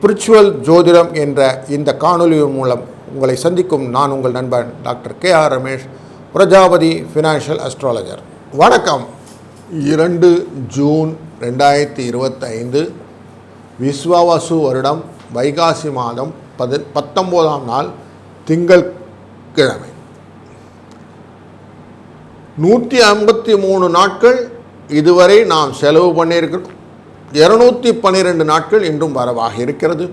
Spiritual ஜோதிடம் என்ற இந்த காணொலி மூலம் உங்களை சந்திக்கும் நான் உங்கள் நண்பன் doctor K R Ramesh Prajapati financial astrologer வணக்கம். இரண்டு ஜூன் ரெண்டாயிரத்தி இருபத்தைந்து விஸ்வாவசு வருடம் வைகாசி மாதம் பது பத்தொம்போதாம் நாள் திங்கள் கிழமை. நூற்றி ஐம்பத்தி மூணு நாட்கள் இதுவரை நாம் செலவு பண்ணியிருக்கிறோம். இருநூத்தி பன்னிரெண்டு நாட்கள் இன்றும் வரவாக இருக்கிறது.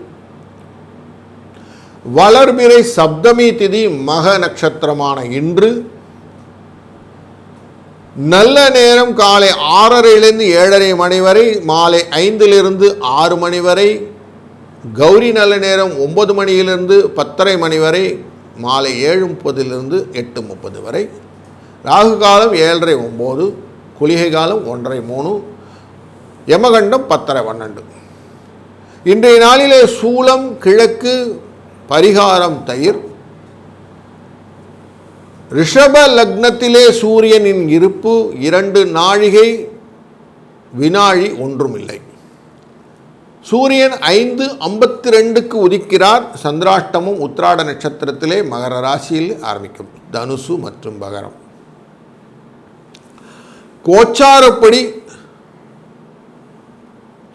வளர்பிறை சப்தமி திதி மக நட்சத்திரமான இன்று. நல்ல நேரம் காலை ஆறரையிலிருந்து ஏழரை மணி வரை மாலை ஐந்திலிருந்து ஆறு மணி வரை கௌரி நல்ல நேரம் ஒன்பது மணியிலிருந்து பத்தரை மணி வரை மாலை ஏழு முப்பதிலிருந்து எட்டு முப்பது வரை. ராகு காலம் ஏழரை ஒம்பது குளிகை காலம் ஒன்றரை மூணு யமகண்டம் பத்தரை பன்னெண்டு. இன்றைய நாளிலே சூலம் கிழக்கு பரிகாரம் தயிர். ரிஷப லக்னத்திலே சூரியனின் இருப்பு இரண்டு நாழிகை வினாழி ஒன்றுமில்லை. சூரியன் ஐந்து ஐம்பத்தி ரெண்டுக்கு உதிக்கிறார். சந்திராஷ்டமும் உத்திராட நட்சத்திரத்திலே மகர ராசியில் ஆரம்பிக்கும். தனுசு மற்றும் மகரம் கோச்சாரப்படி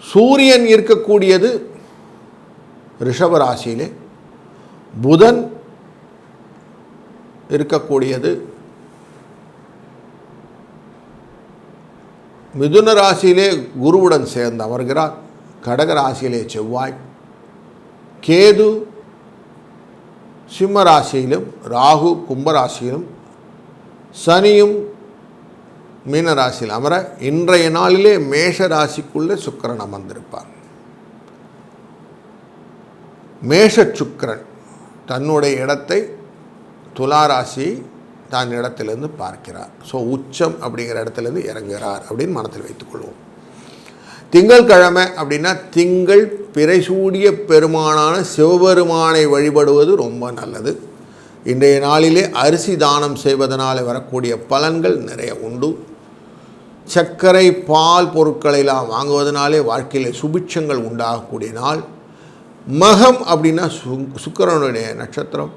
சூரியன் இருக்கக்கூடியது ரிஷபராசியிலே. புதன் இருக்கக்கூடியது மிதுன ராசியிலே குருவுடன் சேர்ந்து அமர்கிறார். கடக ராசியிலே செவ்வாய். கேது சிம்ம ராசியிலும் ராகு கும்பராசியிலும் சனியும் மீன ராசியில் அமர இன்றைய நாளிலே மேஷ ராசிக்குள்ளே சுக்கிரன் அமர்ந்திருப்பார். மேஷ சுக்கிரன் தன்னுடைய இடத்தை துலா ராசியை தான் இடத்திலிருந்து பார்க்கிறார். ஸோ உச்சம் அப்படிங்கிற இடத்துலேருந்து இறங்குகிறார் அப்படின்னு மனத்தில் வைத்துக்கொள்வோம். திங்கள் கிழமை அப்படின்னா திங்கள் பிறைசூடிய பெருமானான சிவபெருமானை வழிபடுவது ரொம்ப நல்லது. இன்றைய நாளிலே அரிசி தானம் செய்வதனால் வரக்கூடிய பலன்கள் நிறைய உண்டு. சர்க்கரை பால் பொருட்களெல்லாம் வாங்குவதனாலே வாழ்க்கையில் சுபிட்சங்கள் உண்டாகக்கூடிய நாள். மகம் அப்படின்னா சு சுக்கரனுடைய நட்சத்திரம்.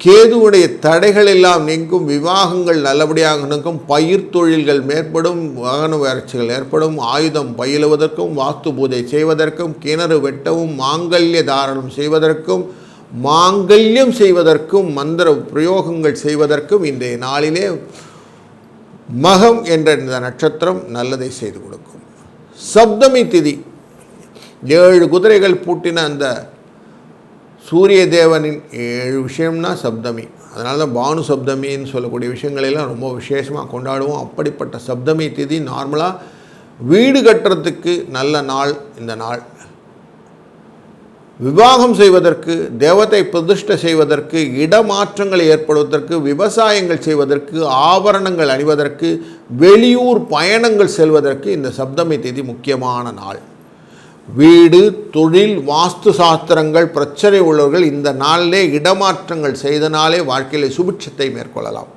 கேதுவுடைய தடைகள் எல்லாம் நீங்கும் விவாகங்கள் நல்லபடியாக நிற்கும் பயிர் தொழில்கள் மேற்படும் வாகன வறட்சிகள் ஏற்படும் ஆயுதம் பயிலுவதற்கும் வாஸ்து பூஜை செய்வதற்கும் கிணறு வெட்டவும் மாங்கல்ய தாரணம் செய்வதற்கும் மாங்கல்யம் செய்வதற்கும் மந்திர பிரயோகங்கள் செய்வதற்கும் இன்றைய நாளிலே மகம் என்ற இந்த நட்சத்திரம் நல்லதை செய்து கொடுக்கும். சப்தமி திதி. ஏழு குதிரைகள் பூட்டின அந்த சூரிய தேவனின் ஏழு விஷயம்னா சப்தமி. அதனால தான் பானு சப்தமின்னு சொல்லக்கூடிய விஷயங்களெல்லாம் ரொம்ப விசேஷமாக கொண்டாடுவோம். அப்படிப்பட்ட சப்தமி திதி நார்மலாக வீடு கட்டுறதுக்கு நல்ல நாள் இந்த நாள். விவாகம் செய்வதற்கு தேவத்தை பிரதிஷ்டை செய்வதற்கு இடமாற்றங்கள் ஏற்படுவதற்கு விவசாயங்கள் செய்வதற்கு ஆபரணங்கள் அணிவதற்கு வெளியூர் பயணங்கள் செல்வதற்கு இந்த சப்தமி தேதி முக்கியமான நாள். வீடு தொழில் வாஸ்து சாஸ்திரங்கள் பிரச்சனை உள்ளவர்கள் இந்த நாளிலே இடமாற்றங்கள் செய்தனாலே வாழ்க்கையில் சுபிட்சத்தை மேற்கொள்ளலாம்.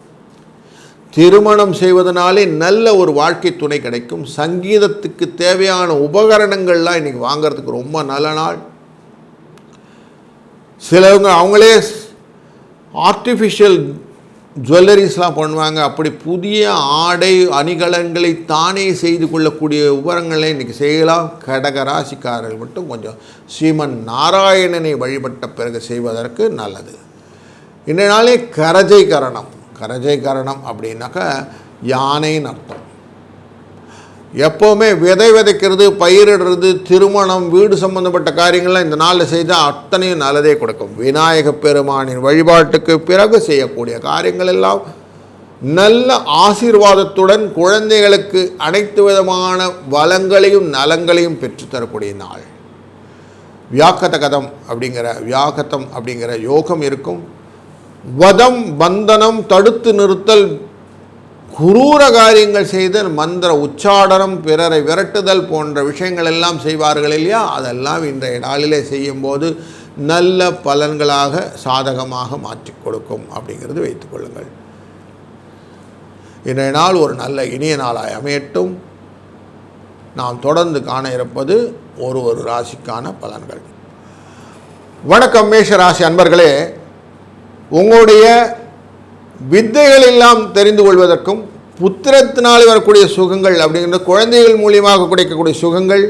திருமணம் செய்வதனாலே நல்ல ஒரு வாழ்க்கை துணை கிடைக்கும். சங்கீதத்துக்கு தேவையான உபகரணங்கள்லாம் இன்றைக்கி வாங்கிறதுக்கு ரொம்ப நல்ல நாள். சிலவங்க அவங்களே ஆர்டிஃபிஷியல் ஜுவல்லரிஸ்லாம் பண்ணுவாங்க. அப்படி புதிய ஆடை அணிகலன்களை தானே செய்து கொள்ளக்கூடிய விவரங்களை இன்றைக்கி செய்யலாம். கடக ராசிக்காரர்கள் மட்டும் கொஞ்சம் ஸ்ரீமன் நாராயணனை வழிபட்ட பிறகு செய்வதற்கு நல்லது. இன்றைய நாளே கரஜை கரணம் கரஜை கரணம் அப்படின்னாக்கா யானைன்னு அர்த்தம். எப்போவுமே விதை விதைக்கிறது பயிரிடுறது திருமணம் வீடு சம்பந்தப்பட்ட காரியங்கள்லாம் இந்த நாளில் செய்தால் அத்தனையும் நல்லதே கொடுக்கும். விநாயக பெருமானின் வழிபாட்டுக்கு பிறகு செய்யக்கூடிய காரியங்கள் எல்லாம் நல்ல ஆசீர்வாதத்துடன் குழந்தைகளுக்கு அனைத்து விதமான வளங்களையும் நலங்களையும் பெற்றுத்தரக்கூடிய நாள். வியாக்கத கதம் அப்படிங்கிற வியாகத்தம் அப்படிங்கிற யோகம் இருக்கும். வதம் பந்தனம் தடுத்து நிறுத்தல் குரூர காரியங்கள் செய்தல் மந்திர உச்சாடனம் பிறரை விரட்டுதல் போன்ற விஷயங்கள் எல்லாம் செய்வார்கள் இல்லையா? அதெல்லாம் இன்றைய நாளிலே செய்யும்போது நல்ல பலன்களாக சாதகமாக மாற்றிக் கொடுக்கும் அப்படிங்கிறது வைத்துக்கொள்ளுங்கள் இன்றைய நாள் ஒரு நல்ல இனிய நாளாய் அமையட்டும். நாம் தொடர்ந்து காண இருப்பது ஒரு ஒரு ராசிக்கான பலன்கள். வணக்கம் மேஷ ராசி அன்பர்களே. உங்களுடைய வித்தைகள் எல்லாம் தெரிந்து கொள்வதற்கும் புத்திரத்தினால் வரக்கூடிய சுகங்கள் அப்படிங்கிற குழந்தைகள் மூலியமாக கிடைக்கக்கூடிய சுகங்கள்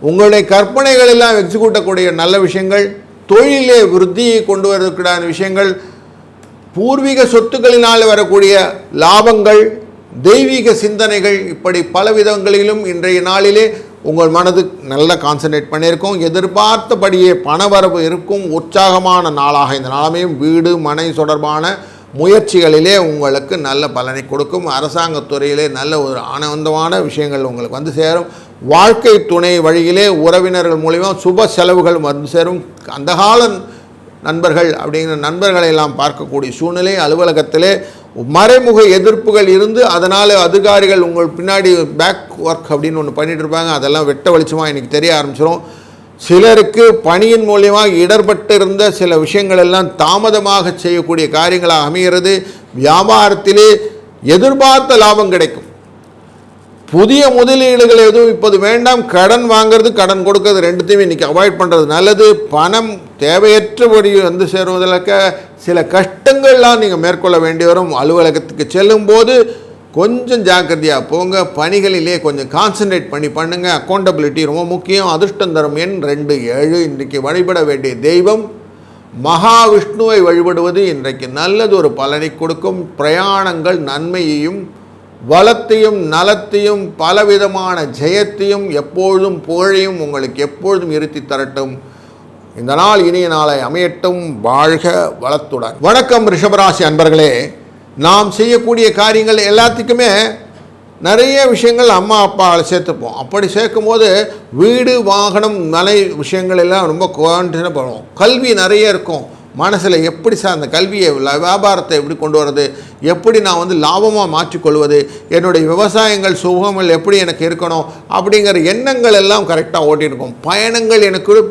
உங்களுடைய கற்பனைகள் எல்லாம் எக்ஸிக்யூட்டக்கூடிய நல்ல விஷயங்கள் தொழிலே விருத்தியை கொண்டு வருவதற்கான விஷயங்கள் பூர்வீக சொத்துக்களினால் வரக்கூடிய லாபங்கள் தெய்வீக சிந்தனைகள் இப்படி பல விதங்களிலும் இன்றைய நாளிலே உங்கள் மனது நல்லா கான்சன்ட்ரேட் பண்ணியிருக்கோம். எதிர்பார்த்தபடியே பணவரவு இருக்கும். உற்சாகமான நாளாக இந்த நாளமையும் வீடு மனை தொடர்பான முயற்சிகளிலே உங்களுக்கு நல்ல பலனை கொடுக்கும். அரசாங்கத்துறையிலே நல்ல ஒரு ஆனந்தமான விஷயங்கள் உங்களுக்கு வந்து சேரும். வாழ்க்கை துணை வழியிலே உறவினர்கள் மூலிமா சுப செலவுகள் வந்து சேரும். அந்த கால நண்பர்கள் அப்படிங்கிற நண்பர்களை எல்லாம் பார்க்கக்கூடிய சூழ்நிலை அலுவலகத்திலே மறைமுக எதிர்ப்புகள் இருந்து அதனால் அதிகாரிகள் உங்கள் பின்னாடி பேக் ஒர்க் அப்படின்னு ஒன்று பண்ணிகிட்டு இருப்பாங்க. அதெல்லாம் வெட்ட வெளிச்சமாக எனக்கு தெரிய ஆரம்பிச்சிடும் சிலருக்கு பணியின் மூலியமாக இடர்பட்டு இருந்த சில விஷயங்கள் எல்லாம் தாமதமாக செய்யக்கூடிய காரியங்களாக அமைகிறது. வியாபாரத்திலே எதிர்பார்த்த லாபம் கிடைக்கும். புதிய முதலீடுகள் எதுவும் இப்போது வேண்டாம். கடன் வாங்குறது கடன் கொடுக்கறது ரெண்டுத்தையுமே இன்றைக்கி அவாய்ட் பண்ணுறது நல்லது. பணம் தேவையற்றபடி வந்து சேருவதற்கு சில கஷ்டங்கள்லாம் நீங்கள் மேற்கொள்ள வேண்டி வரும். அலுவலகத்துக்கு செல்லும்போது கொஞ்சம் ஜாக்கிரதையாக போங்க. பணிகளிலே கொஞ்சம் கான்சன்ட்ரேட் பண்ணி பண்ணுங்கள் அக்கௌண்டபிலிட்டி ரொம்ப முக்கியம். அதிர்ஷ்டம் தரும் எண் ரெண்டு ஏழு. இன்றைக்கு வழிபட வேண்டிய தெய்வம் மகாவிஷ்ணுவை வழிபடுவது இன்றைக்கு நல்லது. ஒரு பலனை கொடுக்கும். பிரயாணங்கள் நன்மையையும் வளத்தையும் நலத்தையும் பலவிதமான ஜெயத்தையும் எப்பொழுதும் புகழையும் உங்களுக்கு எப்பொழுதும் இருத்தி தரட்டும். இந்த நாள் இனிய நாளை அமையட்டும். வாழ்க வளத்துடன். வணக்கம் ரிஷபராசி அன்பர்களே. நாம் செய்யக்கூடிய காரியங்கள் எல்லாத்துக்குமே நிறைய விஷயங்கள் அம்மா அப்பாவை சேர்த்துப்போம். அப்படி சேர்க்கும்போது வீடு வாகனம் மலை விஷயங்கள் எல்லாம் ரொம்ப குவான்டினாக பண்ணுவோம் கல்வி நிறைய இருக்கும். மனசில் எப்படி சார் அந்த கல்வியை வியாபாரத்தை எப்படி கொண்டு வர்றது? எப்படி நான் வந்து லாபமாக மாற்றிக்கொள்வது? என்னுடைய விவசாயங்கள் சுகங்கள் எப்படி எனக்கு இருக்கணும்? அப்படிங்கிற எண்ணங்கள் எல்லாம் கரெக்டாக ஓட்டியிருக்கும் பயணங்கள் எனக்கு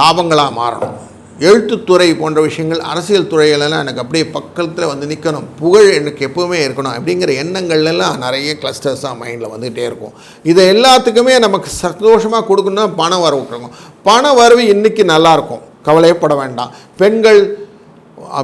லாபங்களாக மாறணும். எழுத்துத்துறை போன்ற விஷயங்கள் அரசியல் துறைகளெல்லாம் எனக்கு அப்படியே பக்கத்தில் வந்து நிற்கணும் புகழ் எனக்கு எப்போவுமே இருக்கணும் அப்படிங்கிற எண்ணங்கள்லாம் நிறைய கிளஸ்டர்ஸாக மைண்டில் வந்துகிட்டே இருக்கும். இதை எல்லாத்துக்குமே நமக்கு சந்தோஷமாக கொடுக்கணும்னா பண வரவு கொடுக்கணும். பண வரவு இன்றைக்கி நல்லாயிருக்கும். கவலையப்பட வேண்டாம். பெண்கள்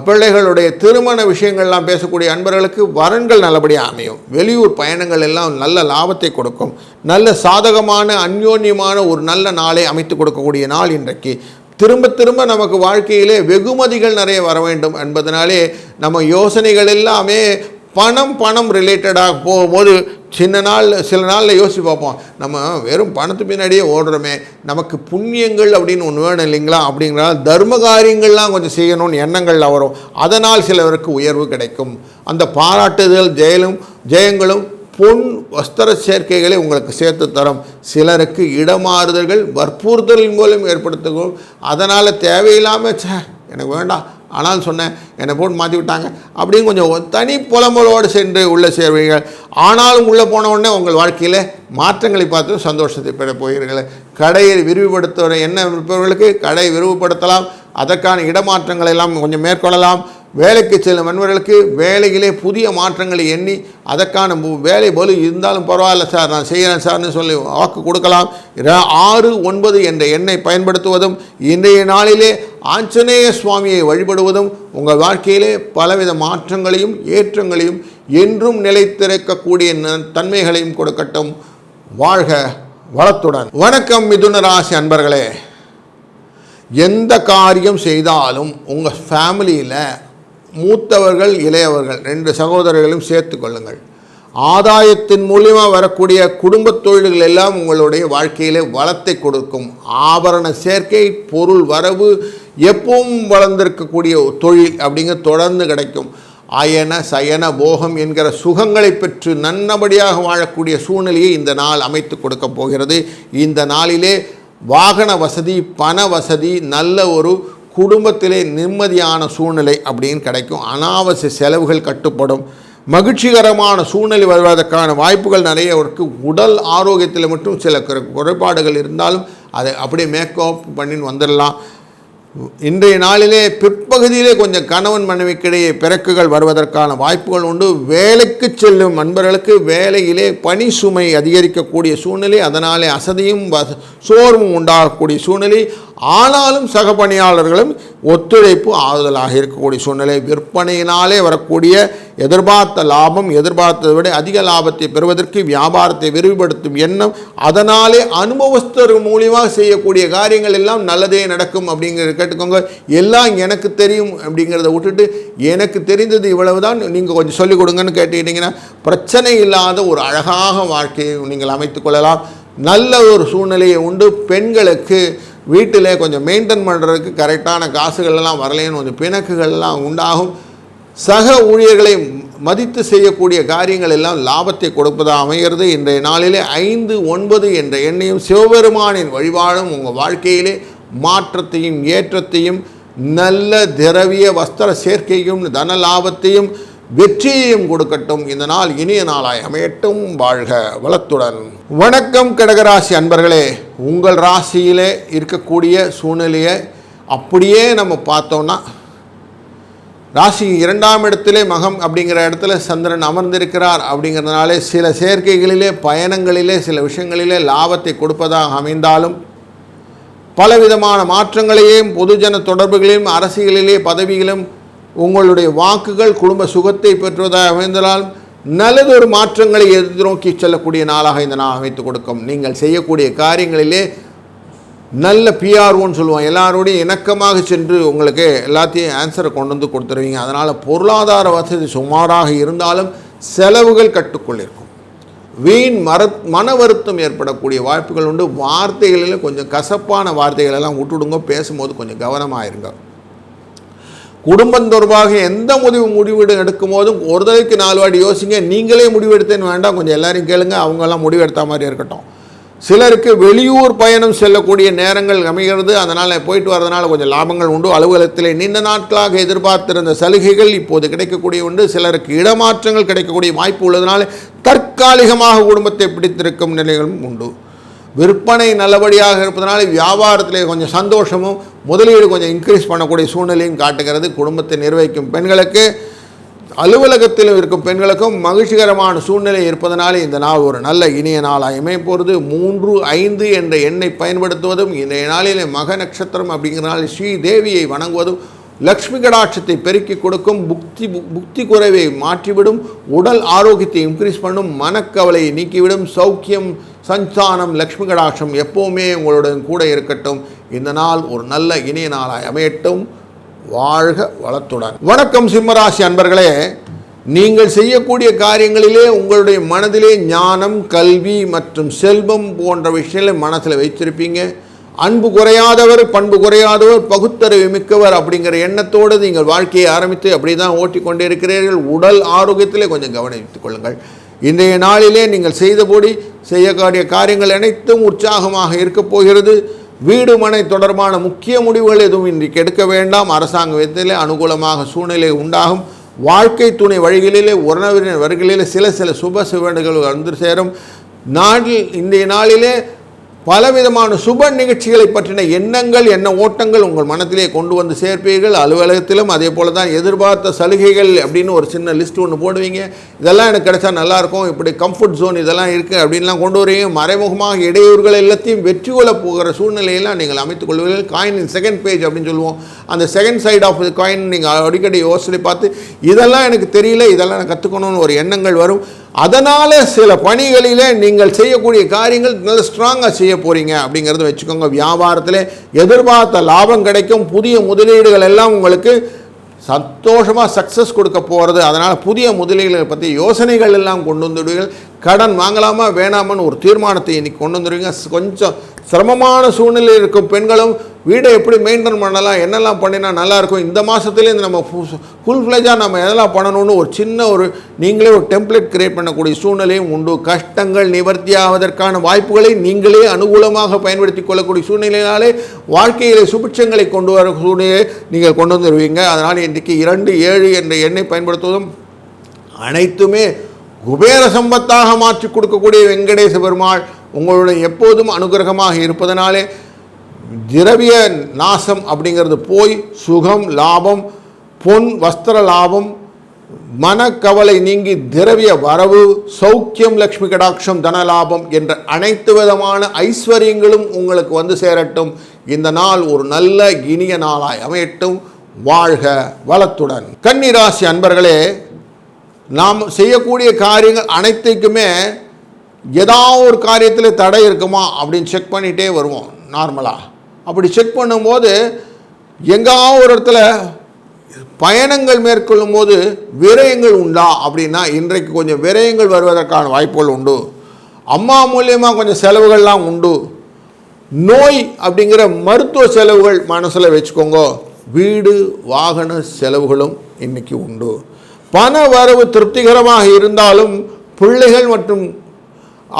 பிள்ளைகளுடைய திருமண விஷயங்கள்லாம் பேசக்கூடிய அன்பர்களுக்கு வரன்கள் நல்லபடியாக அமையும். வெளியூர் பயணங்கள் எல்லாம் நல்ல லாபத்தை கொடுக்கும். நல்ல சாதகமான அந்யோன்யமான ஒரு நல்ல நாளை அமைத்து கொடுக்கக்கூடிய நாள் இன்றைக்கு. திரும்ப திரும்ப நமக்கு வாழ்க்கையிலே வெகுமதிகள் நிறைய வர வேண்டும் என்பதனாலே நம்ம யோசனைகள் எல்லாமே பணம் பணம் ரிலேட்டடாக போகும்போது சின்ன நாள் சில நாளில் யோசிச்சு பார்ப்போம். நம்ம வெறும் பணத்து பின்னாடியே ஓடுறோமே நமக்கு புண்ணியங்கள் அப்படின்னு ஒன்று வேணும் இல்லைங்களா? அப்படிங்கிறனால தர்ம காரியங்கள்லாம் கொஞ்சம் செய்யணும்னு எண்ணங்கள்லாம் வரும். அதனால் சிலவருக்கு உயர்வு கிடைக்கும். அந்த பாராட்டுதல் ஜெயலும் ஜெயங்களும் பொன் வஸ்திர சேர்க்கைகளை உங்களுக்கு சேர்த்து தரும். சிலருக்கு இடமாறுதல்கள் வற்புறுத்தலின் மூலம் ஏற்படுத்துகிறோம் அதனால் தேவையில்லாமல் ச்சே எனக்கு வேண்டாம். ஆனால் சொன்னேன் என்னை போட்டு மாற்றி விட்டாங்க. அப்படின்னு கொஞ்சம் தனி புலம்பலோடு சென்று உள்ளே சேர்வீர்கள். ஆனாலும் உள்ளே போன உடனே உங்கள் வாழ்க்கையில் மாற்றங்களை பார்த்து சந்தோஷத்தை பெற போகிறீர்கள். கடையை விரிவுபடுத்துகிற என்ன இருப்பவர்களுக்கு கடை விரிவுபடுத்தலாம். அதற்கான இடமாற்றங்களை எல்லாம் கொஞ்சம் மேற்கொள்ளலாம். வேலைக்கு செல்லும் நண்பர்களுக்கு வேலையிலே புதிய மாற்றங்களை எண்ணி அதற்கான மு- வேலை பலு இருந்தாலும் பரவாயில்ல சார் நான் செய்கிறேன் சார்னு சொல்லி வாக்கு கொடுக்கலாம். ர- ஆறு ஒன்பது என்ற எண்ணை பயன்படுத்துவதும் இன்றைய நாளிலே ஆஞ்சநேய சுவாமியை வழிபடுவதும் உங்கள் வாழ்க்கையிலே பலவித மாற்றங்களையும் ஏற்றங்களையும் என்றும் நிலைத்திருக்கக்கூடிய தன்மைகளையும் கொடுக்கட்டும். வாழ்க வளத்துடன். வணக்கம் மிதுன ராசி அன்பர்களே. எந்த காரியம் செய்தாலும் உங்கள் ஃபேமிலியில் மூத்தவர்கள் இளையவர்கள் ரெண்டு சகோதரர்களையும் சேர்த்து கொள்ளுங்கள். ஆதாயத்தின் மூலியமாக வரக்கூடிய குடும்பத் தொழில்கள் எல்லாம் உங்களுடைய வாழ்க்கையிலே வளத்தை கொடுக்கும். ஆபரண சேர்க்கை பொருள் வரவு எப்பவும் வளர்ந்திருக்கக்கூடிய தொழில் அப்படிங்கிற தொடர்ந்து கிடைக்கும். அயன சயன போகம் என்கிற சுகங்களை பெற்று நன்னபடியாக வாழக்கூடிய சூழ்நிலையை இந்த நாள் அமைத்து கொடுக்க போகிறது. இந்த நாளிலே வாகன வசதி பண வசதி நல்ல ஒரு குடும்பத்திலே நிம்மதியான சூழ்நிலை அப்படின்னு கிடைக்கும். அனாவசிய செலவுகள் கட்டுப்படும். மகிழ்ச்சிகரமான சூழ்நிலை வருவதற்கான வாய்ப்புகள் நிறைய இருக்குது உடல் ஆரோக்கியத்தில் மட்டும் சில குறை- குறைபாடுகள் இருந்தாலும் அதை அப்படியே மேக்கப் பண்ணின்னு வந்துடலாம். இன்றைய நாளிலே பிற்பகுதியிலே கொஞ்சம் கணவன் மனைவிக்கிடையே பிறக்குகள் வருவதற்கான வாய்ப்புகள் உண்டு. வேலைக்கு செல்லும் நண்பர்களுக்கு வேலையிலே பணி சுமை அதிகரிக்கக்கூடிய சூழ்நிலை அதனாலே அசதியும் சோர்வும் உண்டாகக்கூடிய சூழ்நிலை. ஆனாலும் சக பணியாளர்களும் ஒத்துழைப்பு ஆறுதலாக இருக்கக்கூடிய சூழ்நிலை. விற்பனையினாலே வரக்கூடிய எதிர்பார்த்த லாபம் எதிர்பார்த்ததை விட அதிக லாபத்தை பெறுவதற்கு வியாபாரத்தை விரிவுபடுத்தும் எண்ணம் அதனாலே அனுபவஸ்தர் மூலியமாக செய்யக்கூடிய காரியங்கள் எல்லாம் நல்லதே நடக்கும் அப்படிங்கிற கேட்டுக்கோங்க. எல்லாம் எனக்கு தெரியும் அப்படிங்கிறத விட்டுட்டு எனக்கு தெரிந்தது இவ்வளவு தான் நீங்கள் கொஞ்சம் சொல்லிக் கொடுங்கன்னு கேட்டுக்கிட்டிங்கன்னா பிரச்சனை இல்லாத ஒரு அழகாக வாழ்க்கையை நீங்கள் அமைத்து கொள்ளலாம். நல்ல ஒரு சூழ்நிலையை உண்டு. பெண்களுக்கு வீட்டிலே கொஞ்சம் மெயின்டைன் பண்ணுறதுக்கு கரெக்டான காசுகள் எல்லாம் வரலைன்னு கொஞ்சம் பிணக்குகள் எல்லாம் உண்டாகும். சக ஊழியர்களை மதித்து செய்யக்கூடிய காரியங்கள் எல்லாம் லாபத்தை கொடுப்பதாக அமைகிறது. இன்றைய நாளிலே ஐந்து ஒன்பது என்ற எண்ணையும் சிவபெருமானின் வழிபாடும் உங்கள் வாழ்க்கையிலே மாற்றத்தையும் ஏற்றத்தையும் நல்ல திரவிய வஸ்திர சேர்க்கையும் தன லாபத்தையும் வெற்றியையும் கொடுக்கட்டும். இந்த நாள் இனிய நாளாய் அமையட்டும். வாழ்க வளத்துடன். வணக்கம் கடகராசி அன்பர்களே. உங்கள் ராசியிலே இருக்கக்கூடிய சூழ்நிலையை அப்படியே நம்ம பார்த்தோம்னா ராசி இரண்டாம் இடத்திலே மகம் அப்படிங்கிற இடத்துல சந்திரன் அமர்ந்திருக்கிறார் அப்படிங்கிறதுனாலே சில சேர்க்கைகளிலே பயணங்களிலே சில விஷயங்களிலே லாபத்தை கொடுப்பதாக அமைந்தாலும் பலவிதமான மாற்றங்களையும் பொதுஜன தொடர்புகளையும் அரசியலிலே பதவிகளும் உங்களுடைய வாக்குகள் குடும்ப சுகத்தை பெற்றுவதாக அமைந்ததால் நல்லதொரு மாற்றங்களை எதிர்நோக்கி செல்லக்கூடிய நாளாக இந்த நாள் அமைத்துக் கொடுக்கும். நீங்கள் செய்யக்கூடிய காரியங்களிலே நல்ல பிஆர்ஓன்னு சொல்லுவோம் எல்லாரோடையும் இணக்கமாக சென்று உங்களுக்கு எல்லாத்தையும் ஆன்சரை கொண்டு வந்து கொடுத்துருவீங்க. அதனால் பொருளாதார வசதி சுமாராக இருந்தாலும் செலவுகள் கட்டுக்குள் இருக்கும். வீண் மர மன வருத்தம் ஏற்படக்கூடிய வாய்ப்புகள் உண்டு. வார்த்தைகளில் கொஞ்சம் கசப்பான வார்த்தைகள் எல்லாம் விட்டுடுங்க. பேசும்போது கொஞ்சம் கவனமாக இருங்க குடும்பம் தொடர்பாக எந்த முடிவு முடிவு எடுக்கும் போதும் ஒரு தடவைக்கு நாலு வாட்டி யோசிங்க. நீங்களே முடிவெடுத்தேன்னு வேண்டாம். கொஞ்சம் எல்லாரையும் கேளுங்க. அவங்கெல்லாம் முடிவெடுத்த மாதிரி இருக்கட்டும். சிலருக்கு வெளியூர் பயணம் செல்லக்கூடிய நேரங்கள் அமைகிறது. அதனால் போயிட்டு வரதுனால கொஞ்சம் லாபங்கள் உண்டு. அலுவலகத்திலே நீண்ட நாட்களாக எதிர்பார்த்திருந்த சலுகைகள் இப்போது கிடைக்கக்கூடிய உண்டு. சிலருக்கு இடமாற்றங்கள் கிடைக்கக்கூடிய வாய்ப்பு உள்ளதனால தற்காலிகமாக குடும்பத்தை பிடித்திருக்கும் நிலைகளும் உண்டு. விற்பனை நல்லபடியாக இருப்பதனால வியாபாரத்திலே கொஞ்சம் சந்தோஷமும் முதலீடு கொஞ்சம் இன்க்ரீஸ் பண்ணக்கூடிய சூழ்நிலையும் காட்டுகிறது. குடும்பத்தை நிர்வகிக்கும் பெண்களுக்கு அலுவலகத்தில் இருக்கும் பெண்களுக்கும் மகிழ்ச்சிகரமான சூழ்நிலை இருப்பதனாலே இந்த நாள் ஒரு நல்ல இனிய நாளாக அமைப்போகிறது மூன்று ஐந்து என்ற எண்ணை பயன்படுத்துவதும் இன்றைய நாளிலே மக நட்சத்திரம் அப்படிங்கிற ஸ்ரீதேவியை ஸ்ரீ தேவியை வணங்குவதும் லக்ஷ்மி கடாட்சத்தை பெருக்கி கொடுக்கும் புக்தி புக்தி குறைவை மாற்றிவிடும் உடல் ஆரோக்கியத்தை இன்க்ரீஸ் பண்ணும் மனக்கவலையை நீக்கிவிடும் சௌக்கியம் சஞ்சானம் லக்ஷ்மி கடாட்சம் எப்போவுமே உங்களுடன் கூட இருக்கட்டும். இந்த நாள் ஒரு நல்ல இனிய நாளாய் அமையட்டும். வாழ்க வளத்துடன். வணக்கம் சிம்மராசி அன்பர்களே. நீங்கள் செய்யக்கூடிய காரியங்களிலே உங்களுடைய மனதிலே ஞானம் கல்வி மற்றும் செல்வம் போன்ற விஷயங்களை மனசில் வைத்திருப்பீங்க. அன்பு குறையாதவர் பண்பு குறையாதவர் பகுத்தறிவு மிக்கவர் அப்படிங்கிற எண்ணத்தோடு நீங்கள் வாழ்க்கையை ஆரம்பித்து அப்படி தான் ஓட்டிக்கொண்டே இருக்கிறீர்கள். உடல் ஆரோக்கியத்திலே கொஞ்சம் கவனித்துக் கொள்ளுங்கள். இன்றைய நாளிலே நீங்கள் செய்தபடி செய்யக்கூடிய காரியங்கள் அனைத்தும் உற்சாகமாக இருக்கப் போகிறது. வீடு மனை தொடர்பான முக்கிய முடிவுகள் எதுவும் இன்றைக்கு எடுக்க வேண்டாம். அரசாங்க விதத்திலே அனுகூலமாக சூழ்நிலை உண்டாகும். வாழ்க்கை துணை வழிகளிலே உறவினர் வழிகளிலே சில சில சுப சிவண்டுகள் வந்து சேரும். நாட்டில் இன்றைய நாளிலே பலவிதமான சுப நிகழ்ச்சிகளை பற்றின எண்ணங்கள் எண்ண ஓட்டங்கள் உங்கள் மனத்திலே கொண்டு வந்து சேர்ப்பீர்கள். அலுவலகத்திலும் அதே போல தான் எதிர்பார்த்த சலுகைகள் அப்படின்னு ஒரு சின்ன லிஸ்ட் ஒன்று போடுவீங்க. இதெல்லாம் எனக்கு கிடைச்சா நல்லாயிருக்கும் இப்படி கம்ஃபர்ட் ஜோன் இதெல்லாம் இருக்குது அப்படின்லாம் கொண்டு வரீங்க. மறைமுகமாக இடையூறுகள் எல்லாத்தையும் வெற்றி கொள்ள போகிற சூழ்நிலையெல்லாம் நீங்கள் அமைத்துக் கொள்வீர்கள். காயினின் செகண்ட் பேஜ் அப்படின்னு சொல்லுவோம். அந்த செகண்ட் சைடு ஆஃப் காயின் நீங்கள் அடிக்கடி யோசனை பார்த்து இதெல்லாம் எனக்கு தெரியல இதெல்லாம் நான் கற்றுக்கணும்னு ஒரு எண்ணங்கள் வரும். அதனால் சில பணிகளிலே நீங்கள் செய்யக்கூடிய காரியங்கள் நல்ல ஸ்ட்ராங்காக செய்ய போகிறீங்க அப்படிங்கிறத வச்சுக்கோங்க. வியாபாரத்தில் எதிர்பார்த்த லாபம் கிடைக்கும். புதிய முதலீடுகள் எல்லாம் உங்களுக்கு சந்தோஷமாக சக்ஸஸ் கொடுக்க போகிறது அதனால் புதிய முதலீடுகளை பற்றி யோசனைகள் எல்லாம் கொண்டு வந்துடுவீர்கள். கடன் வாங்கலாமா வேணாமான்னு ஒரு தீர்மானத்தை இன்றைக்கி கொண்டு வந்துடுவீங்க. கொஞ்சம் சிரமமான சூழ்நிலையில் இருக்கும் பெண்களும் வீடை எப்படி மெயின்டைன் பண்ணலாம் என்னெல்லாம் பண்ணினா நல்லாயிருக்கும் இந்த மாதத்துலேருந்து நம்ம ஃபுல் ஃப்ளெஜாக நம்ம எதெல்லாம் பண்ணணும்னு ஒரு சின்ன ஒரு நீங்களே ஒரு டெம்ப்ளேட் கிரியேட் பண்ணக்கூடிய சூழ்நிலையும் உண்டு. கஷ்டங்கள் நிவர்த்தி ஆவதற்கான வாய்ப்புகளை நீங்களே அனுகூலமாக பயன்படுத்தி கொள்ளக்கூடிய சூழ்நிலையினாலே வாழ்க்கையிலே சுபிட்சங்களை கொண்டு வர சூழ்நிலையை நீங்கள் கொண்டு வந்துடுவீங்க அதனால் இன்றைக்கு இரண்டு ஏழு என்ற எண்ணை பயன்படுத்துவதும் அனைத்துமே குபேர சம்பத்தாக மாற்றி கொடுக்கக்கூடிய வெங்கடேச பெருமாள் உங்களுடைய எப்போதும் அனுகிரகமாக இருப்பதனாலே திரவிய நாசம் அப்படிங்கிறது போய் சுகம் லாபம் பொன் வஸ்திர லாபம் மனக்கவலை நீங்கி திரவிய வரவு சௌக்கியம் லக்ஷ்மி கடாட்சம் தனலாபம் என்ற அனைத்து விதமான ஐஸ்வர்யங்களும் உங்களுக்கு வந்து சேரட்டும். இந்த நாள் ஒரு நல்ல இனிய நாளாய் அமையட்டும். வாழ்க வளத்துடன். கன்னிராசி அன்பர்களே நாம் செய்யக்கூடிய காரியங்கள் அனைத்துக்குமே ஏதாவது ஒரு காரியத்தில் தடை இருக்குமா அப்படின்னு செக் பண்ணிகிட்டே வருவோம் நார்மலாக அப்படி செக் பண்ணும்போது எங்காவது ஒரு இடத்துல பயணங்கள் மேற்கொள்ளும் போது விரயங்கள் உண்டா அப்படின்னா இன்றைக்கு கொஞ்சம் விரயங்கள் வருவதற்கான வாய்ப்புகள் உண்டு. அம்மா மூலியமாக கொஞ்சம் செலவுகள்லாம் உண்டு. நோய் அப்படிங்கிற மருத்துவ செலவுகள் மனசில் வச்சுக்கோங்க. வீடு வாகன செலவுகளும் இன்றைக்கி உண்டு. பண வரவு திருப்திகரமாக இருந்தாலும் பிள்ளைகள் மற்றும்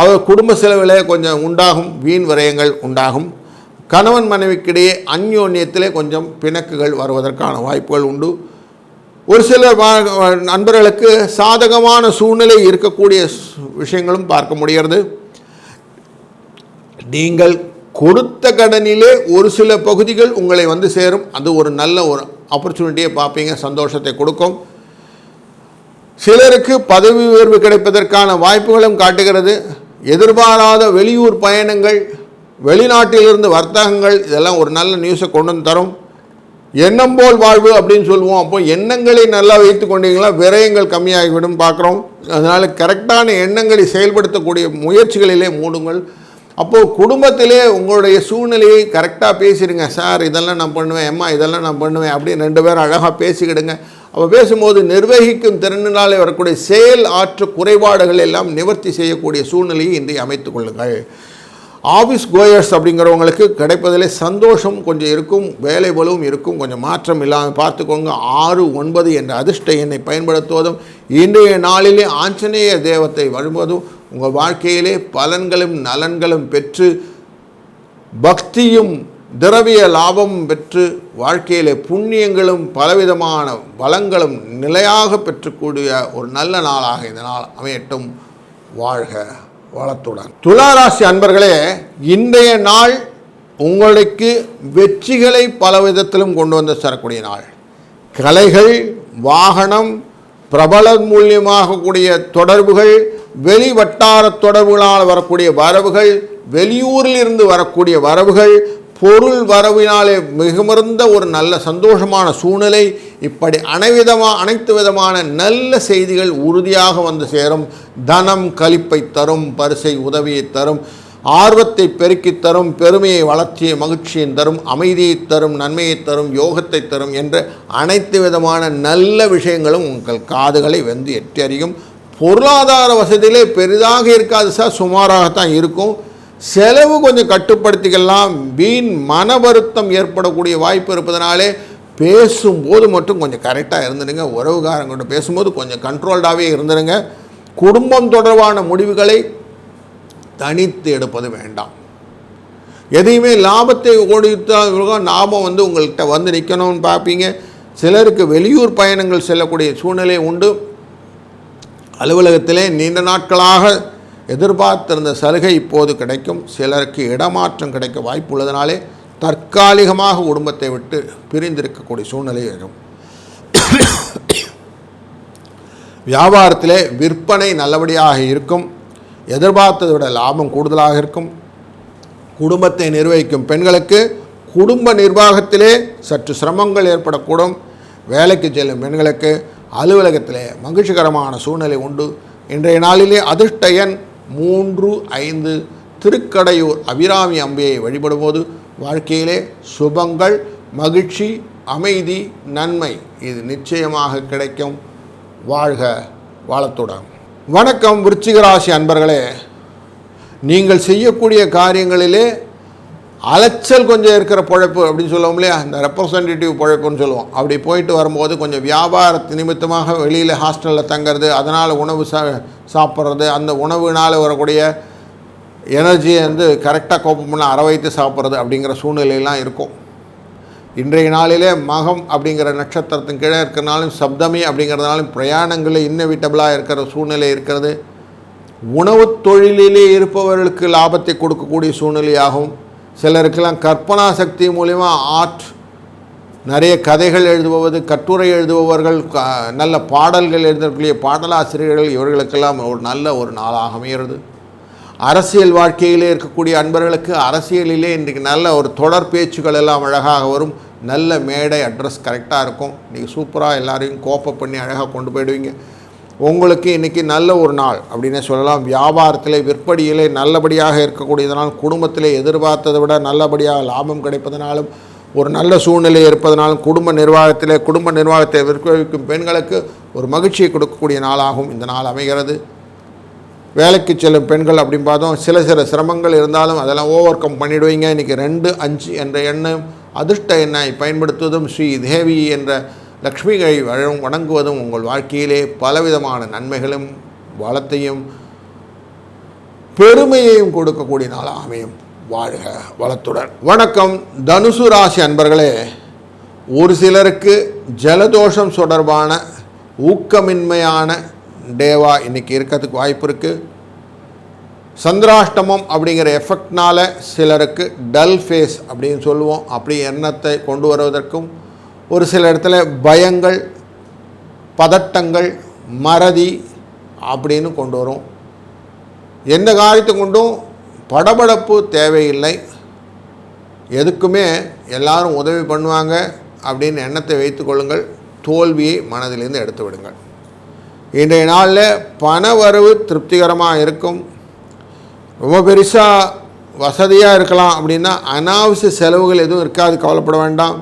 அவர் குடும்ப செலவில் கொஞ்சம் உண்டாகும் வீண் விரயங்கள் உண்டாகும். கணவன் மனைவிக்கிடையே அந்யோன்யத்திலே கொஞ்சம் பிணக்குகள் வருவதற்கான வாய்ப்புகள் உண்டு. ஒரு சில வா- நண்பர்களுக்கு சாதகமான சூழ்நிலை இருக்கக்கூடிய விஷயங்களும் பார்க்க முடிகிறது. நீங்கள் கொடுத்த கடனிலே ஒரு சில பகுதிகள் உங்களை வந்து சேரும். அது ஒரு நல்ல ஒரு ஆப்பர்ச்சுனிட்டியை பார்ப்பீங்க சந்தோஷத்தை கொடுக்கும். சிலருக்கு பதவி உயர்வு கிடைப்பதற்கான வாய்ப்புகளும் காட்டுகிறது. எதிர்பாராத வெளியூர் பயணங்கள் வெளிநாட்டிலிருந்து வர்த்தகங்கள் இதெல்லாம் ஒரு நல்ல நியூஸை கொண்டு வந்து தரும். எண்ணம் போல் வாழ்வு அப்படின்னு சொல்லுவோம். அப்போ எண்ணங்களை நல்லா வைத்து கொண்டீங்களா? விரயங்கள் கம்மியாகிவிடும் பார்க்குறோம். அதனால் கரெக்டான எண்ணங்களை செயல்படுத்தக்கூடிய முயற்சிகளிலே மூடுங்கள். அப்போது குடும்பத்திலே உங்களுடைய சூழ்நிலையை கரெக்டாக பேசிடுங்க. சார் இதெல்லாம் நான் பண்ணுவேன். அம்மா இதெல்லாம் நான் பண்ணுவேன். அப்படின்னு ரெண்டு பேரும் அழகாக பேசிக்கிடுங்க. அப்போ பேசும்போது நிர்வகிக்கும் திறனினாலே வரக்கூடிய செயல் ஆற்று குறைபாடுகள் எல்லாம் நிவர்த்தி செய்யக்கூடிய சூழ்நிலையை இன்றைய அமைத்துக் கொள்ளுங்கள். ஆஃபீஸ் கோயர்ஸ் அப்படிங்கிறவங்களுக்கு கிடைப்பதிலே சந்தோஷம் கொஞ்சம் இருக்கும் வேலை பலுவும் இருக்கும் கொஞ்சம் மாற்றம் இல்லாமல் பார்த்துக்கோங்க. ஆறு ஒன்பது என்ற அதிர்ஷ்ட எண்ணை பயன்படுத்துவதும் இன்றைய நாளிலே ஆஞ்சநேய தேவத்தை வழங்குவதும் உங்கள் வாழ்க்கையிலே பலன்களும் நலன்களும் பெற்று பக்தியும் திரவிய லாபம் பெற்று வாழ்க்கையிலே புண்ணியங்களும் பலவிதமான பலங்களும் நிலையாக பெற்றக்கூடிய ஒரு நல்ல நாளாக இந்த நாள் அமையட்டும். வாழ்க வளத்துடன். துளாராசி அன்பர்களே இன்றைய நாள் உங்களுக்கு வெற்றிகளை பல விதத்திலும் கொண்டு வந்து தரக்கூடிய நாள். கலைகள் வாகனம் பிரபலம் மூலியமாக கூடிய தொடர்புகள் வெளி வட்டார தொடர்புகளால் வரக்கூடிய வரவுகள் வெளியூரில் இருந்து வரக்கூடிய வரவுகள் பொருள் வரவினாலே மிகமிருந்த ஒரு நல்ல சந்தோஷமான சூழ்நிலை இப்படி அனைவிதமாக அனைத்து விதமான நல்ல செய்திகள் உறுதியாக வந்து சேரும். தனம் களிப்பை தரும் பரிசை உதவியை தரும் ஆர்வத்தை பெருக்கித் தரும் பெருமையை வளர்ச்சியை மகிழ்ச்சியை தரும் அமைதியை தரும் நன்மையை தரும் யோகத்தை தரும் என்ற அனைத்து விதமான நல்ல விஷயங்களும் உங்கள் காதுகளை வந்து எட்டி அறியும். பொருளாதார வசதியிலே பெரிதாக இருக்காது சார் சுமாராகத்தான் இருக்கும். செலவு கொஞ்சம் கட்டுப்படுத்திக்கலாம். வீண் மன வருத்தம் ஏற்படக்கூடிய வாய்ப்பு இருப்பதனாலே பேசும்போது மட்டும் கொஞ்சம் கரெக்டாக இருந்துடுங்க. உறவுகாரங்கள்ட்ட பேசும்போது கொஞ்சம் கண்ட்ரோல்டாகவே இருந்துடுங்க. குடும்பம் தொடர்பான முடிவுகளை தனித்து எடுப்பது வேண்டாம். எதையுமே லாபத்தை ஓடித்தான் லாபம் வந்து உங்கள்கிட்ட வந்து நிற்கணும்னு பார்ப்பீங்க. சிலருக்கு வெளியூர் பயணங்கள் செல்லக்கூடிய சூழ்நிலை உண்டு. அலுவலகத்திலே நீண்ட நாட்களாக எதிர்பார்த்திருந்த சலுகை இப்போது கிடைக்கும். சிலருக்கு இடமாற்றம் கிடைக்க வாய்ப்பு உள்ளதனாலே தற்காலிகமாக குடும்பத்தை விட்டு பிரிந்திருக்கக்கூடிய சூழ்நிலை வரும். வியாபாரத்திலே விற்பனை நல்லபடியாக இருக்கும். எதிர்பார்த்ததை விட லாபம் கூடுதலாக இருக்கும். குடும்பத்தை நிர்வகிக்கும் பெண்களுக்கு குடும்ப நிர்வாகத்திலே சற்று சிரமங்கள் ஏற்படக்கூடும். வேலைக்கு செல்லும் பெண்களுக்கு அலுவலகத்திலே மகிழ்ச்சிகரமான சூழ்நிலை உண்டு. இன்றைய நாளிலே அதிர்ஷ்ட எண் மூன்று ஐந்து திருக்கடையூர் அபிராமி அம்பையை வழிபடும்போது வாழ்க்கையிலே சுபங்கள் மகிழ்ச்சி அமைதி நன்மை இது நிச்சயமாக கிடைக்கும். வாழ்க வாழத்துடன் வணக்கம் விருச்சிகராசி அன்பர்களே. நீங்கள் செய்யக்கூடிய காரியங்களிலே அலைச்சல் கொஞ்சம் இருக்கிற பொழைப்பு அப்படின்னு சொல்லுவோம் இல்லையா? இந்த ரெப்ரசன்டேட்டிவ் பொழைப்புன்னு சொல்லுவோம். அப்படி போயிட்டு வரும்போது கொஞ்சம் வியாபார நிமித்தமாக வெளியில் ஹாஸ்டலில் தங்குறது அதனால் உணவு சா சாப்பிட்றது அந்த உணவுனால் வரக்கூடிய எனர்ஜியை வந்து கரெக்டாக கோப்பம் பண்ண அரை வைத்து சாப்பிட்றது அப்படிங்கிற சூழ்நிலையெல்லாம் இருக்கும். இன்றைய நாளிலே மகம் அப்படிங்கிற நட்சத்திரத்தின் கீழே இருக்கிறனாலும் சப்தமி அப்படிங்கிறதுனாலும் பிரயாணங்களில் இன்னவிட்டபிளாக இருக்கிற சூழ்நிலை இருக்கிறது. உணவுத் தொழிலிலே இருப்பவர்களுக்கு லாபத்தை கொடுக்கக்கூடிய சூழ்நிலையாகும். சிலருக்கெல்லாம் கற்பனா சக்தி மூலிமா ஆர்ட் நிறைய கதைகள் எழுதுபவது கட்டுரை எழுதுபவர்கள் க நல்ல பாடல்கள் எழுதக்கூடிய பாடலாசிரியர்கள் இவர்களுக்கெல்லாம் ஒரு நல்ல ஒரு நாளாக அமைகிறது அரசியல் வாழ்க்கையிலே இருக்கக்கூடிய அன்பர்களுக்கு அரசியலிலே இன்றைக்கு நல்ல ஒரு தொடர் பேச்சுக்கள் எல்லாம் அழகாக வரும். நல்ல மேடை அட்ரஸ் கரெக்டாக இருக்கும். நீங்கள் சூப்பராக எல்லாரையும் கோப்பை பண்ணி அழகாக கொண்டு போயிடுவீங்க. உங்களுக்கு இன்றைக்கி நல்ல ஒரு நாள் அப்படின்னே சொல்லலாம். வியாபாரத்தில் விற்படியிலே நல்லபடியாக இருக்கக்கூடியதனால் குடும்பத்தில் எதிர்பார்த்ததை விட நல்லபடியாக லாபம் கிடைப்பதனாலும் ஒரு நல்ல சூழ்நிலை இருப்பதனாலும் குடும்ப நிர்வாகத்திலே குடும்ப நிர்வாகத்தை விற்கும் பெண்களுக்கு ஒரு மகிழ்ச்சியை கொடுக்கக்கூடிய நாளாகவும் இந்த நாள் அமைகிறது. வேலைக்கு செல்லும் பெண்கள் அப்படின்னு பார்த்தோம் சில சில சிரமங்கள் இருந்தாலும் அதெல்லாம் ஓவர் கம் பண்ணிவிடுவீங்க இன்றைக்கி ரெண்டு அஞ்சு என்ற எண்ணம் அதிர்ஷ்ட எண்ணை பயன்படுத்துவதும் ஸ்ரீ தேவி என்ற லக்ஷ்மிகளை வழ- வணங்குவதும் உங்கள் வாழ்க்கையிலே பலவிதமான நன்மைகளும் வளத்தையும் பெருமையையும் கொடுக்கக்கூடிய நாளாக அமையும். வாழ்க வளத்துடன். வணக்கம். தனுசு ராசி அன்பர்களே ஒரு சிலருக்கு ஜலதோஷம் தொடர்பான ஊக்கமின்மையான டேவா இன்னைக்கு இருக்கிறதுக்கு வாய்ப்பு இருக்குது சந்திராஷ்டமம் அப்படிங்கிற எஃபெக்ட்னால சிலருக்கு டல் ஃபேஸ் அப்படின்னு சொல்லுவோம். அப்படி எண்ணத்தை கொண்டு வருவதற்கும் ஒரு சில இடத்துல பயங்கள் பதட்டங்கள் மறதி அப்படின்னு கொண்டு வரும். எந்த காரியத்தை கொண்டும் படபடப்பு தேவையில்லை. எதுக்குமே எல்லாரும் உதவி பண்ணுவாங்க அப்படின்னு எண்ணத்தை வைத்துக்கொள்ளுங்கள் தோல்வியை மனதிலிருந்து எடுத்து விடுங்கள். இன்றைய நாளில் பண வரவு திருப்திகரமாக இருக்கும். ரொம்ப பெருசாக வசதியாக இருக்கலாம் அப்படின்னா அனாவசிய செலவுகள் எதுவும் இருக்காது. கவலைப்பட வேண்டாம்.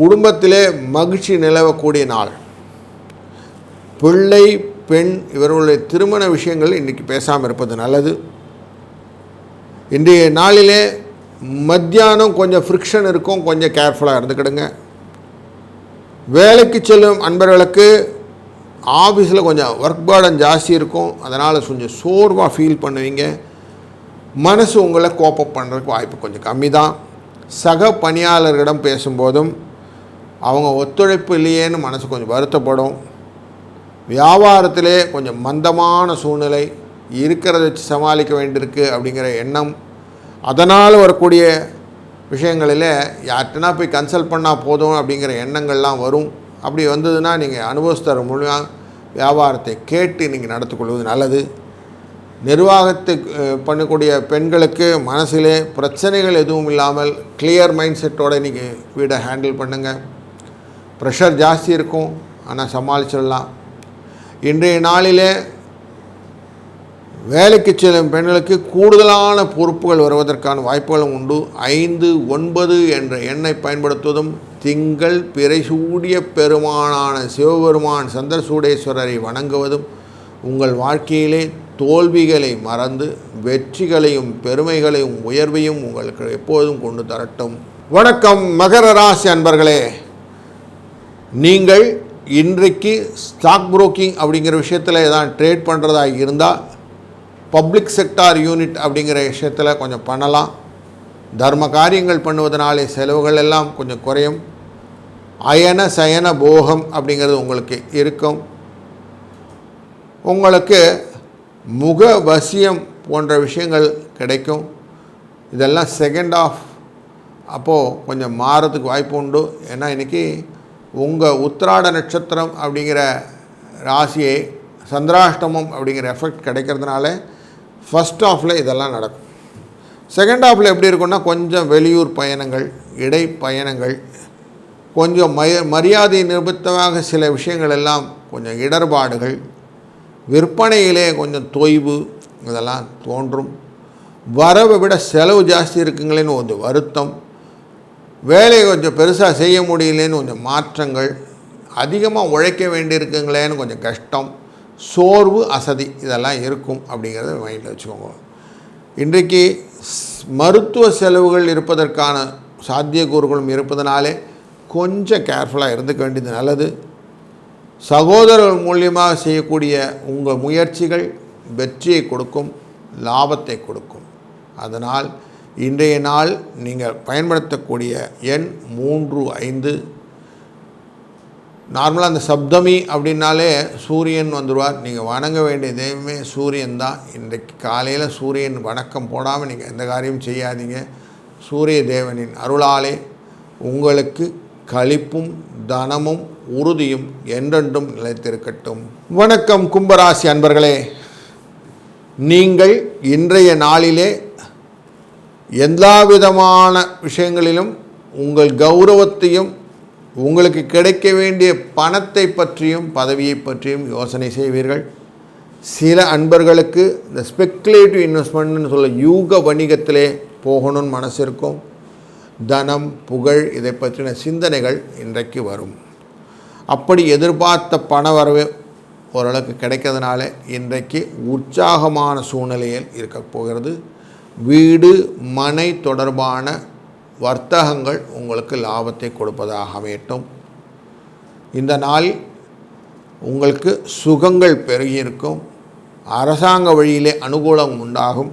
குடும்பத்திலே மகிழ்ச்சி நிலவக்கூடிய நாள். பிள்ளை பெண் இவர்களுடைய திருமண விஷயங்கள் இன்றைக்கி பேசாமல் இருப்பது நல்லது. இன்றைய நாளிலே மத்தியானம் கொஞ்சம் ஃப்ரிக்ஷன் இருக்கும் கொஞ்சம் கேர்ஃபுல்லாக இருந்துக்கிடுங்க. வேலைக்கு செல்லும் அன்பர்களுக்கு ஆஃபீஸில் கொஞ்சம் ஒர்க் பேர்டன் ஜாஸ்தி இருக்கும் அதனால் கொஞ்சம் சோர்வாக ஃபீல் பண்ணுவீங்க. மனசு உங்களை கோப்பப் பண்ணுறதுக்கு வாய்ப்பு கொஞ்சம் கம்மி தான் சக பணியாளர்களிடம் பேசும்போதும் அவங்க ஒத்துழைப்பு இல்லையேன்னு மனசு கொஞ்சம் வருத்தப்படும். வியாபாரத்திலே கொஞ்சம் மந்தமான சூழ்நிலை இருக்கிறத வச்சு சமாளிக்க வேண்டியிருக்கு அப்படிங்கிற எண்ணம் அதனால் வரக்கூடிய விஷயங்களில் யார்கிட்டனா போய் கன்சல்ட் பண்ணால் போதும் அப்படிங்கிற எண்ணங்கள்லாம் வரும். அப்படி வந்ததுன்னா நீங்கள் அனுபவஸ்தர் மூலியம் வியாபாரத்தை கேட்டு நீங்கள் நடத்திக்கொள்வது நல்லது. நிர்வாகத்தை பண்ணக்கூடிய பெண்களுக்கு மனசிலே பிரச்சனைகள் எதுவும் இல்லாமல் கிளியர் மைண்ட் செட்டோடு நீங்கள் வீடை ஹேண்டில் பண்ணுங்கள் ப்ரெஷர் ஜாஸ்தி இருக்கும். ஆனால் சமாளிச்சிடலாம். இன்றைய நாளிலே வேலைக்கு செல்லும் பெண்களுக்கு கூடுதலான பொறுப்புகள் வருவதற்கான வாய்ப்புகளும் உண்டு. ஐந்து ஒன்பது என்ற எண்ணை பயன்படுத்துவதும் திங்கள் பிறை சூடிய பெருமானான சிவபெருமான் சந்திரசூடேஸ்வரரை வணங்குவதும் உங்கள் வாழ்க்கையிலே தோல்விகளை மறந்து வெற்றிகளையும் பெருமைகளையும் உயர்வையும் உங்களுக்கு எப்போதும் கொண்டு தரட்டும். வணக்கம் மகர ராசி அன்பர்களே. நீங்கள் இன்றைக்கு ஸ்டாக் புரோக்கிங் அப்படிங்கிற விஷயத்தில் எதாவது ட்ரேட் பண்ணுறதா இருந்தால் பப்ளிக் செக்டார் யூனிட் அப்படிங்கிற விஷயத்தில் கொஞ்சம் பண்ணலாம். தர்ம காரியங்கள் பண்ணுவதனாலே செலவுகள் எல்லாம் கொஞ்சம் குறையும். அயன சயன போகம் அப்படிங்கிறது உங்களுக்கு இருக்கும். உங்களுக்கு முக வசியம் போன்ற விஷயங்கள் கிடைக்கும். இதெல்லாம் செகண்ட் ஆஃப் அப்போது கொஞ்சம் மாறதுக்கு வாய்ப்பு உண்டு. ஏன்னா இன்றைக்கி உங்கள் உத்திராட நட்சத்திரம் அப்படிங்கிற ராசியை சந்திராஷ்டமம் அப்படிங்கிற எஃபெக்ட் கிடைக்கிறதுனால ஃபஸ்ட் ஆஃபில் இதெல்லாம் நடக்கும். செகண்ட் ஆஃபில் எப்படி இருக்கும்னா கொஞ்சம் வெளியூர் பயணங்கள் இடை பயணங்கள் கொஞ்சம் மய மரியாதை நிமித்தமாக சில விஷயங்கள் எல்லாம் கொஞ்சம் இடர்பாடுகள் விற்பனையிலே கொஞ்சம் தொய்வு இதெல்லாம் தோன்றும். வரவை விட செலவு ஜாஸ்தி இருக்குங்களேன்னு ஒரு வருத்தம். வேலையை கொஞ்சம் பெருசாக செய்ய முடியலன்னு கொஞ்சம் மாற்றங்கள் அதிகமாக உழைக்க வேண்டியிருக்குங்களேன்னு கொஞ்சம் கஷ்டம் சோர்வு அசதி இதெல்லாம் இருக்கும் அப்படிங்கிறத மைண்டில் வச்சுக்கோங்க. இன்றைக்கு ஸ்- மருத்துவ செலவுகள் இருப்பதற்கான சாத்தியக்கூறுகளும் இருப்பதனாலே கொஞ்சம் கேர்ஃபுல்லாக இருந்துக்க வேண்டியது நல்லது. சகோதரர்கள் மூலியமாக செய்யக்கூடிய உங்கள் முயற்சிகள் வெற்றியை கொடுக்கும் லாபத்தை கொடுக்கும். அதனால் இன்றைய நாள் நீங்கள் பயன்படுத்தக்கூடிய எண் மூன்று ஐந்து. நார்மலாக அந்த சப்தமி அப்படின்னாலே சூரியன் வந்துடுவார் நீங்கள் வணங்க வேண்டிய தெய்வமே சூரியன் தான். இன்றைக்கு காலையில் சூரியன் வணக்கம் போடாமல் நீங்கள் எந்த காரியமும் செய்யாதீங்க. சூரிய தேவனின் அருளாலே உங்களுக்கு களிப்பும் தனமும் உறுதியும் என்றென்றும் நிலைத்திருக்கட்டும். வணக்கம் கும்பராசி அன்பர்களே. நீங்கள் இன்றைய நாளிலே எல்லா விதமான விஷயங்களிலும் உங்கள் கௌரவத்தையும் உங்களுக்கு கிடைக்க வேண்டிய பணத்தை பற்றியும் பதவியை பற்றியும் யோசனை செய்வீர்கள். சில அன்பர்களுக்கு இந்த ஸ்பெக்குலேட்டிவ் இன்வெஸ்ட்மெண்ட்னு சொல்ல யூக வணிகத்திலே போகணும்னு மனசு இருக்கும். தனம் புகழ் இதை பற்றின சிந்தனைகள் இன்றைக்கு வரும். அப்படி எதிர்பார்த்த பண வரவு ஓரளவுக்கு கிடைக்கிறதுனால இன்றைக்கு உற்சாகமான சூழ்நிலையில் இருக்க போகிறது. வீடு மனை தொடர்பான வர்த்தகங்கள் உங்களுக்கு லாபத்தை கொடுப்பதாக அமையட்டும் இந்த நாள் உங்களுக்கு சுகங்கள் பெருகியிருக்கும். அரசாங்க வழியிலே அனுகூலம் உண்டாகும்.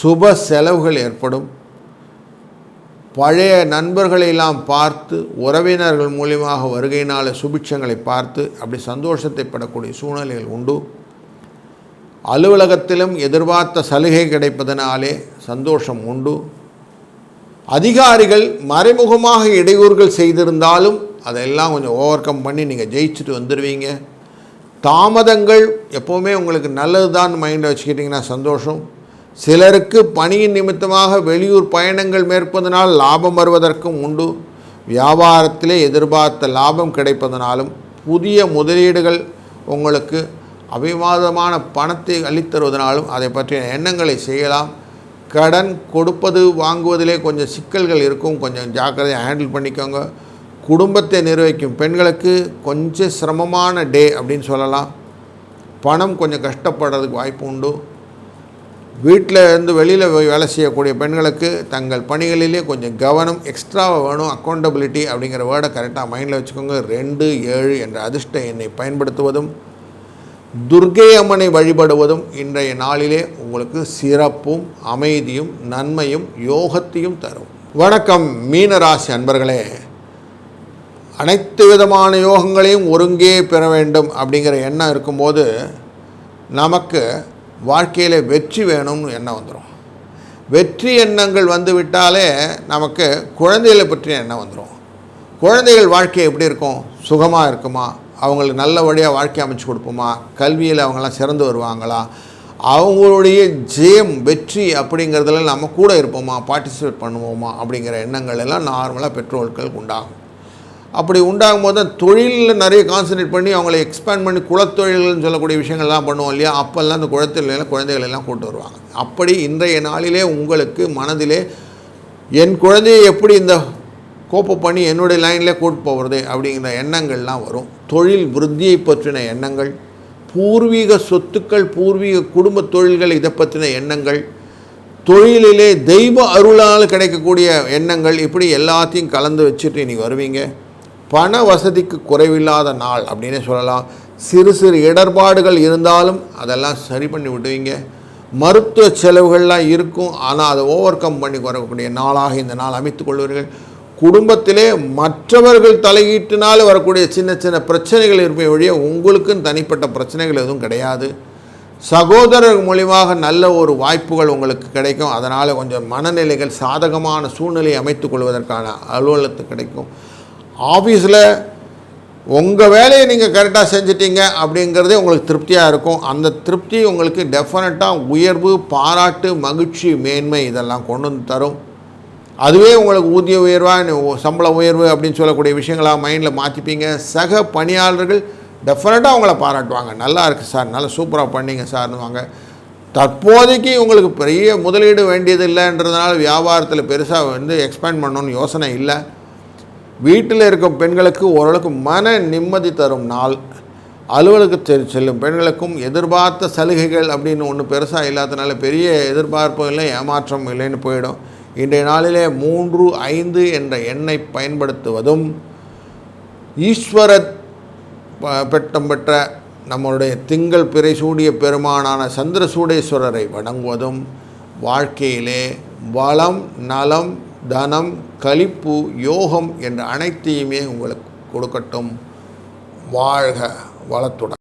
சுப செலவுகள் ஏற்படும். பழைய நண்பர்களையெல்லாம் பார்த்து உறவினர்கள் மூலியமாக வருகையினால் சுபிட்சங்களை பார்த்து அப்படி சந்தோஷத்தை படக்கூடிய சூழ்நிலைகள் உண்டு. அலுவலகத்திலும் எதிர்பார்த்த சலுகை கிடைப்பதனாலே சந்தோஷம் உண்டு. அதிகாரிகள் மறைமுகமாக இடையூறுகள் செய்திருந்தாலும் அதெல்லாம் கொஞ்சம் ஓவர் கம் பண்ணி நீங்கள் ஜெயிச்சுட்டு வந்துடுவீங்க தாமதங்கள் எப்போவுமே உங்களுக்கு நல்லது தான் மைண்டை வச்சுக்கிட்டிங்கன்னா சந்தோஷம். சிலருக்கு பணியின் நிமித்தமாக வெளியூர் பயணங்கள் மேற்பதனால் லாபம் வருவதற்கும் உண்டு. வியாபாரத்திலே எதிர்பார்த்த லாபம் கிடைப்பதனாலும் புதிய முதலீடுகள் உங்களுக்கு அபிமாதமான பணத்தை அளித்தருவதனாலும் அதை பற்றிய எண்ணங்களை செய்யலாம். கடன் கொடுப்பது வாங்குவதிலே கொஞ்சம் சிக்கல்கள் இருக்கும். கொஞ்சம் ஜாக்கிரதையாக ஹேண்டில் பண்ணிக்கோங்க. குடும்பத்தை நிர்வகிக்கும் பெண்களுக்கு கொஞ்சம் சிரமமான டே அப்படின்னு சொல்லலாம். பணம் கொஞ்சம் கஷ்டப்படுறதுக்கு வாய்ப்பு உண்டு. வீட்டில் இருந்து வெளியில் போய் வேலை செய்யக்கூடிய பெண்களுக்கு தங்கள் பணிகளிலே கொஞ்சம் கவனம் எக்ஸ்ட்ராவாக வேணும். அக்கௌண்டபிலிட்டி அப்படிங்கிற வேர்டை கரெக்டாக மைண்டில் வச்சுக்கோங்க. ரெண்டு ஏழு என்ற அதிர்ஷ்ட எண்ணை பயன்படுத்துவதும் துர்கை அம்மனை வழிபடுவதும் இன்றைய நாளிலே உங்களுக்கு சிறப்பும் அமைதியும் நன்மையும் யோகத்தையும் தரும். வணக்கம் மீனராசி அன்பர்களே. அனைத்து விதமான யோகங்களையும் ஒருங்கே பெற வேண்டும் அப்படிங்கிற எண்ணம் இருக்கும்போது நமக்கு வாழ்க்கையில் வெற்றி வேணும்னு எண்ணம் வந்துடும் வெற்றி எண்ணங்கள் வந்து விட்டாலே நமக்கு குழந்தைகளை பற்றிய எண்ணம் வந்துடும் குழந்தைகள் வாழ்க்கை எப்படி இருக்கும்? சுகமாக இருக்குமா? அவங்களுக்கு நல்ல வழியாக வாழ்க்கை அமைச்சு கொடுப்போமா? கல்வியில் அவங்களாம் சிறந்து வருவாங்களா? அவங்களுடைய ஜெயம் வெற்றி அப்படிங்கிறதுல நம்ம கூட இருப்போமா? பார்ட்டிசிபேட் பண்ணுவோமா? அப்படிங்கிற எண்ணங்கள் எல்லாம் நார்மலாக பெற்றோர்களுக்கு உண்டாகும். அப்படி உண்டாகும் போது தொழிலில் நிறைய கான்சன்ட்ரேட் பண்ணி அவங்கள எக்ஸ்பேண்ட் பண்ணி குலத்தொழில்கள்னு சொல்லக்கூடிய விஷயங்கள்லாம் பண்ணுவோம் இல்லையா? அப்போல்லாம் அந்த குழந்தைகள் குழந்தைகள் எல்லாம் கூட்டு வருவாங்க. அப்படி இன்றைய நாளிலே உங்களுக்கு மனதிலே என் குழந்தையை எப்படி இந்த கோப்ப பண்ணி என்னுடைய லைனில் கூட்டு போகிறது அப்படிங்கிற எண்ணங்கள்லாம் வரும். தொழில் விருத்தியை பற்றின எண்ணங்கள் பூர்வீக சொத்துக்கள் பூர்வீக குடும்ப தொழில்கள் இதை பற்றின எண்ணங்கள் தொழிலிலே தெய்வ அருளால் கிடைக்கக்கூடிய எண்ணங்கள் இப்படி எல்லாத்தையும் கலந்து வச்சுட்டு இன்றைக்கி வருவீங்க. பண வசதிக்கு குறைவில்லாத நாள் அப்படின்னே சொல்லலாம். சிறு சிறு இடர்பாடுகள் இருந்தாலும் அதெல்லாம் சரி பண்ணி விடுவீங்க. மருத்துவ செலவுகள்லாம் இருக்கும். ஆனால் அதை ஓவர் கம் பண்ணி வரக்கூடிய நாளாக இந்த நாள் அமைத்துக் கொள்வீர்கள். குடும்பத்திலே மற்றவர்கள் தலையீட்டினால் வரக்கூடிய சின்ன சின்ன பிரச்சனைகள் இருப்பே வழியே உங்களுக்குன்னு தனிப்பட்ட பிரச்சனைகள் எதுவும் கிடையாது. சகோதரர் மூலியமாக நல்ல ஒரு வாய்ப்புகள் உங்களுக்கு கிடைக்கும். அதனால் கொஞ்சம் மனநிலைகள் சாதகமான சூழ்நிலையை அமைத்து கொள்வதற்கான அலுவலகத்து கிடைக்கும். ஆஃபீஸில் உங்கள் வேலையை நீங்கள் கரெக்டாக செஞ்சிட்டீங்க அப்படிங்கிறதே உங்களுக்கு திருப்தியாக இருக்கும். அந்த திருப்தி உங்களுக்கு டெஃபினட்டாக உயர்வு பாராட்டு மகிழ்ச்சி மேன்மை இதெல்லாம் கொண்டு வந்து தரும். அதுவே உங்களுக்கு ஊதிய உயர்வாக சம்பள உயர்வு அப்படின்னு சொல்லக்கூடிய விஷயங்களாக மைண்டில் மாற்றிப்பீங்க சக பணியாளர்கள் டெஃபினட்டாக அவங்கள பாராட்டுவாங்க. நல்லா இருக்குது சார் நல்லா சூப்பராக பண்ணிங்க சார்னுவாங்க தற்போதைக்கு உங்களுக்கு பெரிய முதலீடு வேண்டியது இல்லைன்றதுனால வியாபாரத்தில் பெருசாக வந்து எக்ஸ்பேண்ட் பண்ணணும்னு யோசனை இல்லை. வீட்டில் இருக்கும் பெண்களுக்கு ஓரளவுக்கு மன நிம்மதி தரும் நாள். அலுவலுக்கு செல்லும் பெண்களுக்கும் எதிர்பார்த்த சலுகைகள் அப்படின்னு ஒன்று பெருசாக இல்லாதனால பெரிய எதிர்பார்ப்பும் இல்லை ஏமாற்றம் இல்லைன்னு போயிடும். இன்றைய நாளிலே மூன்று ஐந்து என்ற எண்ணை பயன்படுத்துவதும் ஈஸ்வர ப- பெட்டம் பெற்ற நம்மளுடைய திங்கள் பிறை சூடிய பெருமானான சந்திரசூடேஸ்வரரை வணங்குவதும் வாழ்க்கையிலே வளம் நலம் தனம் களிப்பு யோகம் என்ற அனைத்தையுமே உங்களுக்கு கொடுக்கட்டும். வாழ்க வளத்துடன்.